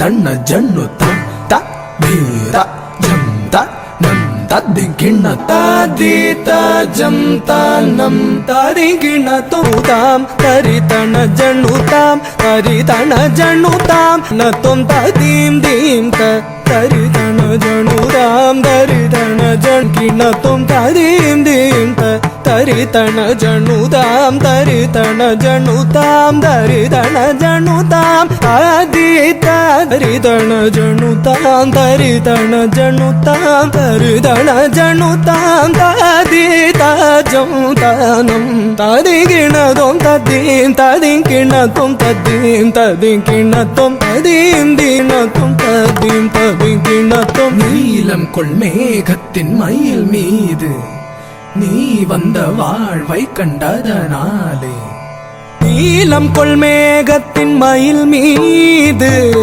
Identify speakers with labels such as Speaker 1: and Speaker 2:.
Speaker 1: ತಣ್ಣ ಜಣ್ಣು ತಂತ ಬೀರ ಜಂತ ನಂತ ದಿಗಿಣ
Speaker 2: ತಾದೀತ ಜಂತ ನಂ ತರಿಗಿಣ ತೂತಾಂ ತರಿತಣ ಜಣ್ಣುತಾಂ ತರಿತಣ ಜಣ್ಣುತಾಂ ನ ತೊಂತ ದೀಂ ದೀಂ ತ ತರಿತಣ ಜಣ್ಣುತಾಂ ದರಿ ಜಣ್ಕಿಣತುಂ ತರಿಂದೀಂತ ತರಿತಣ ಜಣುತಾಂ ತರಿತಣ ಜಣುತಾಂ ತರಿತಣ ಜಣುತಾಂ ಅದಿತ ತರಿತಣ ಜಣುತಾಂ ತರಿತಣ ಜಣುತಾಂ ತರಿತಣ ಜಣುತಾಂ ತದಿತ ಜೌತಾನಂ ತದಿಗಿಣತುಂ ತದ್ದೀಂ ತದಿಂಕಿಣತುಂ ತದ್ದೀಂ ತದಿಂಕಿಣತುಂ ತದೀಂ ದೀನತು பார்த்தோம்
Speaker 1: நீலம் கொள் மேகத்தின் மயில் மீது. நீ வந்த வாழ்வை கண்டதனாலே.
Speaker 2: நீலம் கொள் மேகத்தின் மயில் மீது.